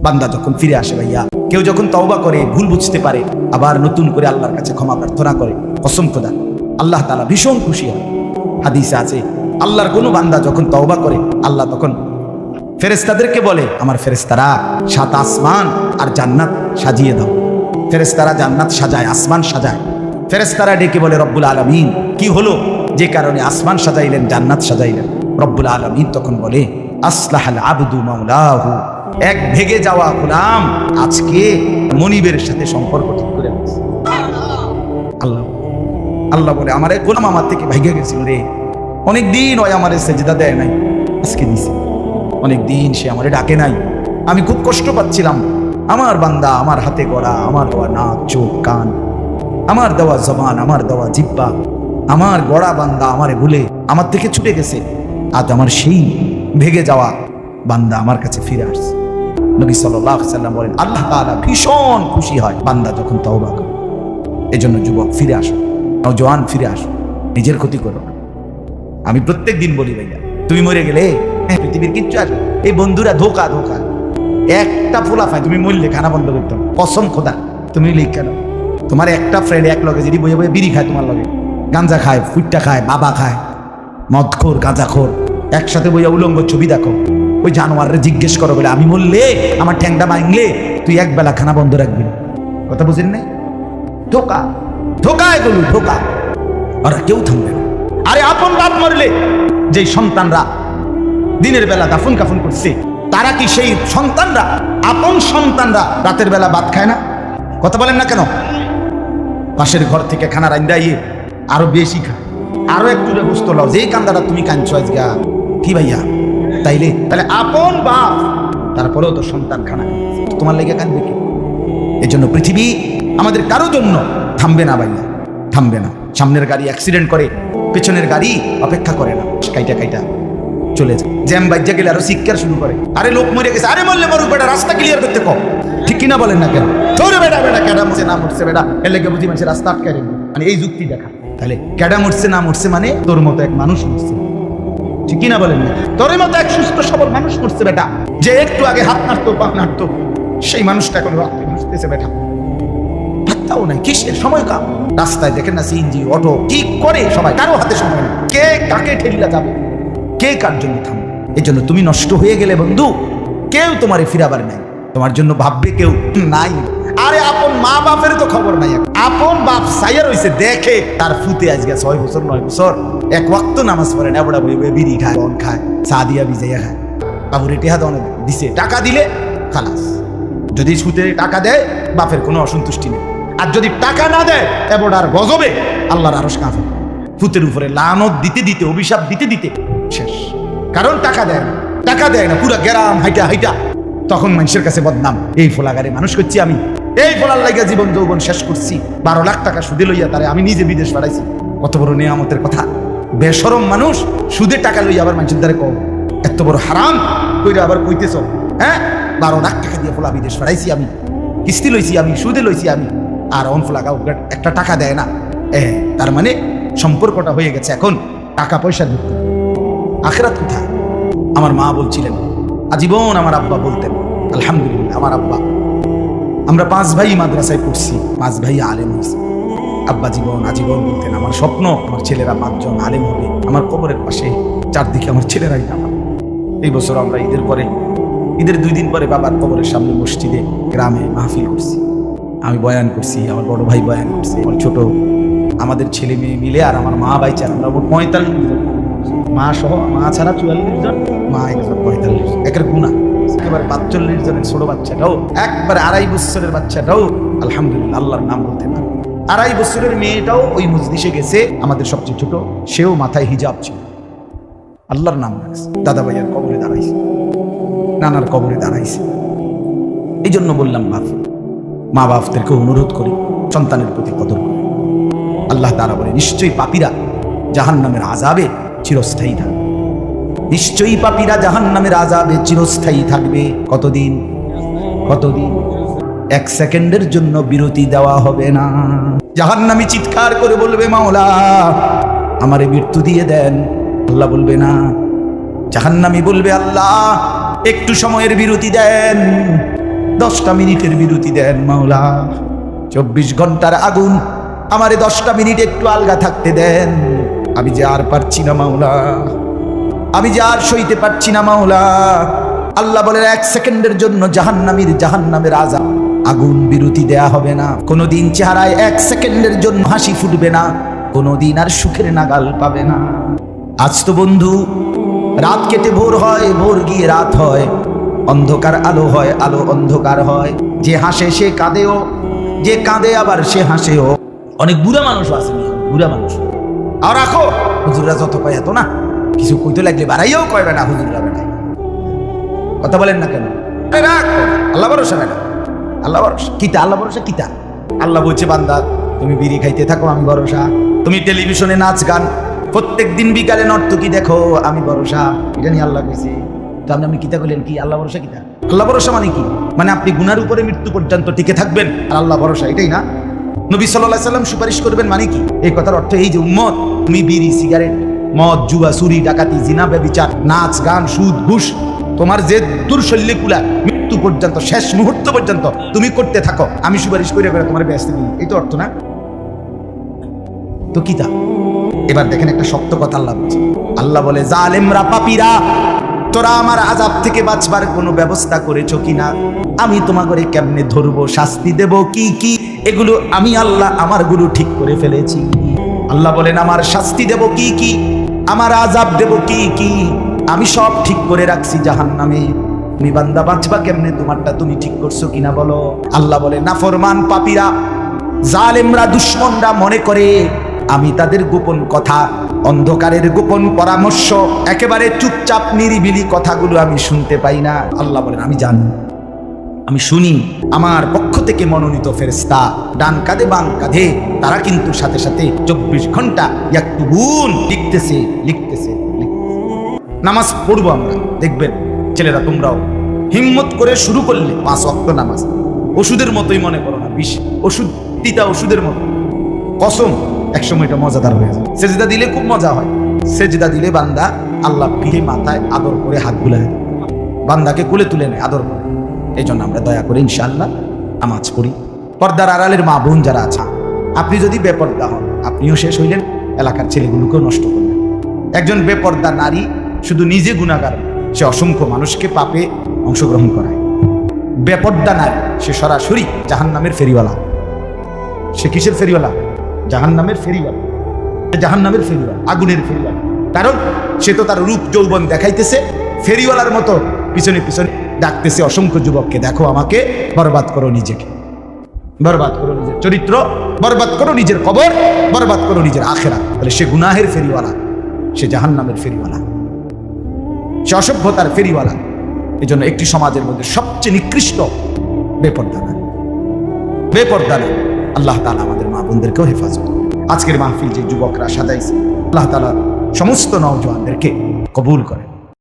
বান্দা যখন ফিরে আসে ভাইয়া, কেউ যখন তওবা করে, ভুল বুঝতে পারে, আবার নতুন করে আল্লাহর কাছে ক্ষমা প্রার্থনা করে, কসম খোদা, আল্লাহ তালা ভীষণ খুশি হয়। হাদিসে আছে, আল্লাহর কোনো বান্দা যখন তওবা করে, আল্লাহ তখন ফেরেস্তাদেরকে বলে, আমার ফেরেস্তারা সাত আসমান আর জান্নাত সাজিয়ে দাও। ফেরেস্তারা জান্নাত সাজায়, আসমান সাজায়। ফেরেস্তারা ডেকে বলে, রব্বুল আলমিন। কি হলো? যে কারণে আসমান সাজাইলেন, জান্নাত সাজাইলেন। রব্বুল আলমিন তখন বলে, আসলাহাল আবদু মাওলাহু। এক ভেগে যাওয়া গোলাম আজকে মনিবের সাথে সম্পর্ক ঠিক করে ফেলছে। আল্লাহ আল্লাহ বলে, আমার এক গোলাম আমার থেকে ভাইগে গেছিল রে। অনেক দিন ওই আমার সেজদা দেয় নাই, আজকে দিছে। অনেক দিন সে আমারে ডাকে নাই। আমি খুব কষ্ট পাচ্ছিলাম। আমার বান্দা, আমার হাতে গড়া, আমার দেওয়া নাক, চোখ, কান, আমার দেওয়া জবান, আমার দেওয়া জিব্বা, আমার গড়া বান্দা আমারে ভুলে আমার থেকে ছুটে গেছে। আজ আমার সেই ভেগে যাওয়া বান্দা আমার কাছে ফিরে আসছে। নবী সাল্লাহ সাল্লাম বলেন আল্লাহ তাআলা ভীষণ খুশি হয় বান্দা যখন তওবা করে। এজন্য যুবক ফিরে আসো। নওজোয়ান ফিরে আসো। নিজের ক্ষতি করো আমি প্রত্যেক দিন বলি ভাইয়া তুমি মরে গেলে হ্যাঁ, পৃথিবীর কিচ্ছু আসবে এই বন্ধুরা ধোকা ধোকা। একটা ফোলা ফাই তুমি মরলে খানা বন্ধ করতো কসম খোদা তুমি লিখ কেন? তোমার একটা ফ্রেন্ড এক লগে যদি বইয়ে বইয়ে বিড়ি খায় তোমার লগে। গাঞ্জা খায় ফুটটা খায় বাবা খায়। মদখোর গাঁজাখোর। একসাথে বইয়া উলঙ্গ ছবি দেখো। ওই জানোয়ারে জিজ্ঞেস করো বলে, আমি মরলে আমার ঠ্যাংটা ভাঙলে তুই এক বেলা খানা বন্ধ রাখবি কথা বুঝেন নাই? ধোকা ধোকা এগুলো, ধোকা। ওরা কেউ থামবে না। আরে আপন বাপ মরলে যে সন্তানরা দিনের বেলা দাফন কাফন করছে, তারা কি সেই সন্তানরা? আপন সন্তানরা রাতের বেলা ভাত খায় না? কথা বলেন না কেন? পাশের ঘর থেকে খানা রান্দা ইয়ে আরও বেশি খায়। আরও একটু বুঝতে লাও যেই কান্দাটা তুমি কাঁদছো আজকে কি ভাইয়া? তাইলে? তাহলে আপন বাপ। তারপরেও তো সন্তান খানা। তোমার লেগে কাঁদবে কি? এই জন্য পৃথিবী আমাদের কারও জন্য থামবে না ভাইয়া। থামবে না। সামনের গাড়ি অ্যাক্সিডেন্ট করে, পেছনের গাড়ি অপেক্ষা করে না। কাইটা কাইটা চলে যায় জ্যাম বাজ্যা গেলে আরও শিক্ষার শুরু করে। আরে লোক মরে গেছে। আরে মরলে মরুক বেটা, রাস্তা ক্লিয়ার করতে কম ঠিক কিনা বলেন না কেন? তোর বেটা বেটা ক্যাডা মরছে, না মরছে বেটা। এর লেগে বুঝি মানুষের রাস্তা আটকে মানে এই যুক্তি দেখা। তাহলে ক্যাডা মরছে, না মরছে মানে তোর মতো এক মানুষ মরছে। ঠিক কিনা বলেন তোর মতো এক সুস্থ, সবল মানুষ মরছে, বেটা। যে একটু আগে হাত নাড়তো, পা নাড়তো, সেই মানুষটা এখন রক্তে ভাসতেছে বেটা। পাত্তাও নাই, কিসের সময় কাম? রাস্তায় দেখেন না সিএনজি, অটো, কি করে সবাই? কারও হাতে সময় নেই। কে কাকে ঠেলিয়া যাবে? কে কার জন্য থামবে? এই জন্য তুমি নষ্ট হয়ে গেলে, বন্ধু। কেউ তোমারে ফিরাবার নাই। তোমার জন্য ভাববে কেউ নাই। আরে আপন মা বাপের তো খবর নাই আপন বাপ সাইয়া রইছে, দেখে তার ফুতে আজকে ছয় বছর, নয় বছর। এক ওয়াক্ত নামাজ পড়ে না বই বিড়ি খায়, বন খায়, চা দিয়া ভিজাইয়া খায়। বাবুর টেহা দনে দিছে, টাকা দিলে খালাস। যদি সুদে টাকা দেয়, বাপের কোনো অসন্তুষ্টি নেই। আর যদি টাকা না দেয় এবার আর গজবে আল্লাহর আরস কাঁপে ফুতের উপরে লানত দিতে দিতে, অভিশাপ দিতে দিতে শেষ। কারণ টাকা দেয় না, টাকা দেয় না, পুরা গ্রাম, হাইটা হাইটা। তখন মানুষের কাছে বদনাম, এই ফোলাগারে মানুষ করছি আমি। এই ফোলার লাগিয়া জীবন যৌবন শেষ করছি। বারো লাখ টাকা সুদে লইয়া তারে আমি নিজে বিদেশ পাঠাইছি। কত বড় নিয়ামতের কথা। বেসরম মানুষ সুদে টাকা লইয়া আবার মানুষের দ্বারে কম এত বড় হারাম, কইরা আবার কইতেছ হ্যাঁ? বারো লাখ টাকা দিয়ে ফোলা বিদেশ পাঠাইছি আমি। কিস্তি লইছি আমি, সুদে লইছি আমি। আর অন ফোলাগা একটা টাকা দেয় না। এ, তার মানে সম্পর্কটা হয়ে গেছে এখন টাকা পয়সা যুক্ত আখেরাত কোথায়? আমার মা বলছিলেন। আজীবন আমার আব্বা বলতেন, আলহামদুলিল্লাহ, আমার আব্বা আমরা পাঁচ ভাই মাদ্রাসায় পড়ছি, পাঁচ ভাই আলেম হয়েছি। আব্বা জীবন, আজীবন বলতেন, আমার স্বপ্ন, আমার ছেলেরা পাঁচজন আলেম হবে, আমার কবরের পাশে চারদিকে আমার ছেলেরাই নামা এই বছর আমরা ঈদের পরে, ঈদের দুই দিন পরে বাবার কবরের সামনে মসজিদে গ্রামে মাহফিল করছি। আমি বয়ান করছি, আমার বড় ভাই বয়ান করছি, আমার ছোট, আমাদের ছেলে মেয়ে মিলে আর আমার মা ভাই চার, আমরা পঁয়তাল্লিশ জন। মা সহ, মা ছাড়া চুয়াল্লিশ জন, মা একজন পঁয়তাল্লিশ একের গুণা। একেবারে পাঁচচল্লিশ জনের ছোট বাচ্চাটাও একবারে আড়াই বছরের বাচ্চাটাও আলহামদুলিল্লাহ, আল্লাহর নাম বলতে পারে। আড়াই বছরের মেয়েটাও ওই মসজিষে গেছে, আমাদের সবচেয়ে ছোট, সেও মাথায় হিজাব ছিল। আল্লাহর নাম রাখছে। দাদা ভাইয়ার কবরে দাঁড়াইছে। নানার কবরে দাঁড়াইছে। এই জন্য বললাম বাপ, মা বাপদেরকে অনুরোধ করি, সন্তানের প্রতি কদর করে। আল্লাহ তারা বলে, নিশ্চয়ই পাপিরা জাহান নামের আজাবে চিরস্থায়ী থাকবে। নিশ্চয়ই পাপীরা জাহান নামের আজাবে চিরস্থায়ী থাকবে। কতদিন? কতদিন? এক সেকেন্ডের জন্য বিরতি দেওয়া হবে না। জাহান নামি চিৎকার করে বলবে, মাওলা, আমারে মৃত্যু দিয়ে দেন। আল্লাহ বলবে, না। জাহান্নামি বলবে, আল্লাহ, একটু সময়ের বিরতি দেন। দশটা মিনিটের বিরতি দেন, মাওলা। চব্বিশ ঘণ্টার আগুন, আমারে দশটা মিনিট একটু আলগা থাকতে দেন। আমি যে আর পারছি না, মাওলা। আমি যে আর সইতে পারছি না, মাওলা। আল্লাহ বলেন, এক সেকেন্ডের জন্য জাহান্নামীর জাহান্নামের আজাব আগুন বিরতি দেয়া হবে না। কোনোদিন চেহারায় এক সেকেন্ডের জন্য হাসি ফুটবে না। কোনোদিন আর সুখের নাগাল পাবে না। আজ তো বন্ধু, রাত কেটে ভোর হয়, ভোর গিয়ে রাত হয়। অন্ধকার আলো হয়, আলো অন্ধকার হয়। যে হাসে সে কাঁদেও, যে কাঁদে আবার সে হাসেও। অনেক বুড়া মানুষ আছে বুড়া মানুষ। আর রাখো, হুজুররা যত কয় এত না। কিছু কইতে লাগলে বাড়াইয়াও কয়বে না হুজুর হুজুররা বেড়াই কথা বলেন না কেন? আল্লাহ ভরসা না আল্লাহ ভরসা। কিতা? আল্লাহ ভরসা কিতা? আল্লাহ বলছে, বান্দা, তুমি বিড়ি খাইতে থাকো, আমি ভরসা। তুমি টেলিভিশনে নাচ, গান। প্রত্যেক দিন বিকালে নর্তকী দেখো, আমি ভরসা। এটা নিয়ে আল্লাহ কইছে। তো আপনি আপনি কিতা করলেন কি? আল্লাহ ভরসা কিতা? আল্লাহ ভরসা মানে কি? মানে আপনি গুনার উপরে মৃত্যু পর্যন্ত টিকে থাকবেন, আর আল্লাহ ভরসা, এটাই না? নবী সাল্লাহ সাল্লাম সুপারিশ করবেন মানে কি? এই কথার অর্থ এই যে, উম্মত, তুমি বিড়ি, সিগারেট মদ, জুয়া, চুরি, ডাকাতি, জিনা, ব্যবিচার, নাচ, গান, সুদ, ঘুষ, তোমার যে দুর্শল্যে কুলা মৃত্যু পর্যন্ত, শেষ মুহূর্ত পর্যন্ত তুমি করতে থাকো। আমি সুপারিশ করে করে তোমার ব্যস্ত দিই এই তো অর্থ না? তো কিতা এবার দেখেন একটা শক্ত কথা আল্লাহ বলছে। আল্লাহ বলে, জালেমরা পাপীরা, তোরা আমার আজাব থেকে বাঁচবার কোনো ব্যবস্থা করেছ কিনা? আমি তোমাকে কেমনে ধরবো? শাস্তি দেব কি কি? এগুলো আমি আল্লাহ আমারগুলো ঠিক করে ফেলেছি। আল্লাহ বলেন, আমার শাস্তি দেব কি কি? আমার আজাব দেব কি কি? আমি সব ঠিক করে রাখছি জাহান নামে তুমি বান্দা, বাঁচবা কেমনে? তোমারটা তুমি ঠিক করছ কিনা বলো। আল্লাহ বলে নাফরমান পাপীরা, জালেমরা, দুশ্মনরা মনে করে, আমি তাদের গোপন কথা, অন্ধকারের গোপন পরামর্শ, একেবারে চুপচাপ নিরিবিলি কথাগুলো আমি শুনতে পাই না। আল্লাহ বলেন, আমি জানি। আমি শুনি, আমার পক্ষ থেকে মনোনীত ফেরেস্তা ডান কাঁধে বাম কাঁধে, তারা কিন্তু সাথে সাথে চব্বিশ ঘণ্টা একটু গুণ লিখতেছে লিখতেছে। নামাজ পড়ব আমরা, দেখবেন, ছেলেরা তোমরাও। হিম্মত করে শুরু করলে পাঁচ অক্ট নামাজ। ওষুধের মতোই মনে করো না বিষ ওষুধ, তিতা ওষুধের মতো। কসম, একসময় এটা মজাদার হয়ে যায়। সেজদা দিলে খুব মজা হয়। সেজদা দিলে বান্দা আল্লাহ পিঠে মাথায় আদর করে হাত বুলায় বান্দাকে কুলে তুলে নেয় আদর করে। এই জন্য আমরা দয়া করে ইনশাল্লাহ নামাজ পড়ি। পর্দার আড়ালের মা বোন যারা আছে, আপনি যদি বেপর্দা হন, আপনিও শেষ হইলেন, এলাকার ছেলেগুলোকেও নষ্ট করলেন। একজন বেপর্দা নারী শুধু নিজে গুণাগার সে অসংখ্য মানুষকে পাপে অংশগ্রহণ করায়। বেপর্দা নারী, সে সরাসরি জাহান নামের ফেরিওয়ালা। সে কিসের ফেরিওয়ালা? জাহান নামের ফেরিওয়ালা। জাহান নামের ফেরিওয়ালা, আগুনের ফেরিওয়ালা। কারণ সে তো তার রূপ যৌবন দেখাইতেছে, ফেরিওয়ালার মতো পিছনে পিছনে। ডাকতেছে অসংখ্য যুবককে, দেখো আমাকে, বরবাদ করো নিজেকে। বরবাদ করো নিজের চরিত্র, বরবাদ করো নিজের কবর, বরবাদ করো নিজের আখেরা তাহলে সে গুনাহের ফেরিওয়ালা, সে জাহান নামের ফেরিওয়ালা। সে অসভ্যতার ফেরিওয়ালা। এই জন্য একটি সমাজের মধ্যে সবচেয়ে নিকৃষ্ট বেপর্দা নারী বেপর্দা নারী আল্লাহ তালা আমাদের মা বোনদেরকেও হেফাজত আজকের মাহফিল যে যুবকরা সাজাইছে, আল্লাহ তালা সমস্ত নওজোয়ানদেরকে কবুল করেন।